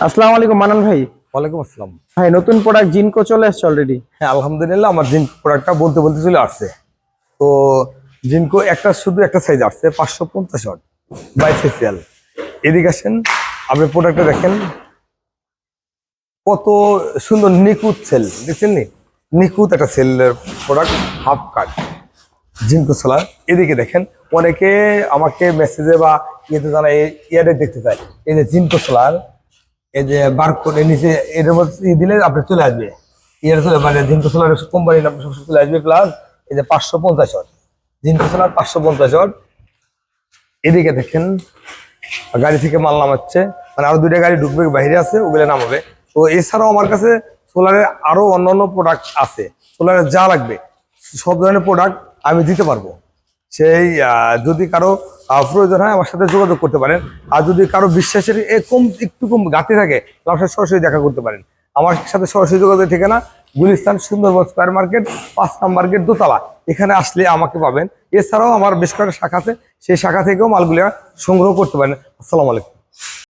আসসালামু আলাইকুম মানান ভাই। ওয়ালাইকুম আসসালাম। ভাই নতুন প্রোডাক্ট জিনকো চলে এসছে অলরেডি হ্যাঁ আলহামদুলিল্লাহ আমার জিন প্রোডাক্টটা বলতে বলতে চলে আসছে। তো জিনকো একটা শুধু একটা সাইজ আসছে পাঁচশো পঞ্চাশ ওয়াট বাইফেসিয়াল এদিকে আসেন আপনি প্রোডাক্টটা দেখেন। কত সুন্দর নিখুঁত সেল দেখছেন নি? নিখুঁত একটা সেলের product half cut Jinko solar এদিকে দেখেন অনেকে আমাকে মেসেজে বা ইয়েতে যারা ইয়ারে দেখতে চায়। এই যে জিনকো সোলার এই যে বার করে নিচে এর মধ্যে দিলে আপনি চলে আসবে। ইয়ার চলে মানে জিনকো সোলার কোম্পানি নাম চলে আসবে প্লাস এই যে পাঁচশো পঞ্চাশ ওয়াট। জিনকো সোলার পাঁচশো পঞ্চাশ ওয়াট। এদিকে দেখেন, গাড়ি থেকে মাল নামাচ্ছে। মানে আরও দুইটা গাড়ি ঢুকবে, বাইরে আছে, ওগুলো নামাবে। তো এছাড়াও আমার কাছে সোলারের আরও অন্যান্য প্রোডাক্ট আছে। সোলারের যা লাগবে, সব ধরনের প্রোডাক্ট আমি দিতে পারব। সেই যদি কারও প্রয়োজন হয়, আমার সাথে যোগাযোগ করতে পারেন। আর যদি কারও বিশ্বাসের কম, একটু কম গাতে থাকে আমার সাথে সরাসরি দেখা করতে পারেন। আমার সাথে সরাসরি যোগাযোগ ঠিকানা গুলিস্তান সুন্দরবন স্কোয়ার মার্কেট, পাঁচ নাম্বার গেট দোতলা। এখানে আসলে আমাকে পাবেন। এছাড়াও আমার বেশ কয়েকটা শাখা আছে। সেই শাখা থেকেও মালগুলি সংগ্রহ করতে পারেন। আসসালামু আলাইকুম।